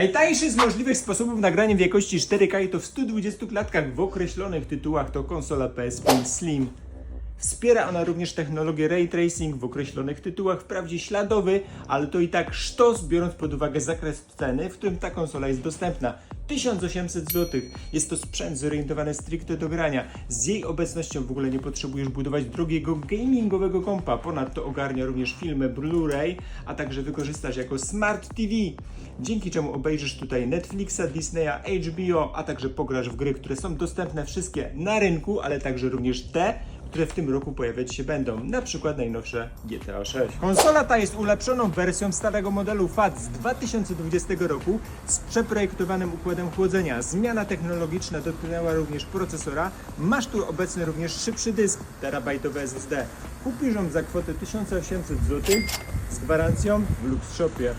Najtańszy z możliwych sposobów nagrania w jakości 4K i to w 120 klatkach w określonych tytułach to konsola PS5 Slim. Wspiera ona również technologię ray tracing w określonych tytułach, wprawdzie śladowy, ale to i tak sztos, biorąc pod uwagę zakres ceny, w którym ta konsola jest dostępna. 1800 zł. Jest to sprzęt zorientowany stricte do grania. Z jej obecnością w ogóle nie potrzebujesz budować drogiego gamingowego kompa. Ponadto ogarnia również filmy Blu-ray, a także wykorzystasz jako Smart TV. Dzięki czemu obejrzysz tutaj Netflixa, Disneya, HBO, a także pograsz w gry, które są dostępne wszystkie na rynku, ale także również te, które w tym roku pojawiać się będą, na przykład najnowsze GTA 6. Konsola ta jest ulepszoną wersją starego modelu FAT z 2020 roku z przeprojektowanym układem chłodzenia. Zmiana technologiczna dotknęła również procesora. Masz tu obecny również szybszy dysk, terabajtowy SSD. Kupisz ją za kwotę 1800 zł z gwarancją w Lux Shopie.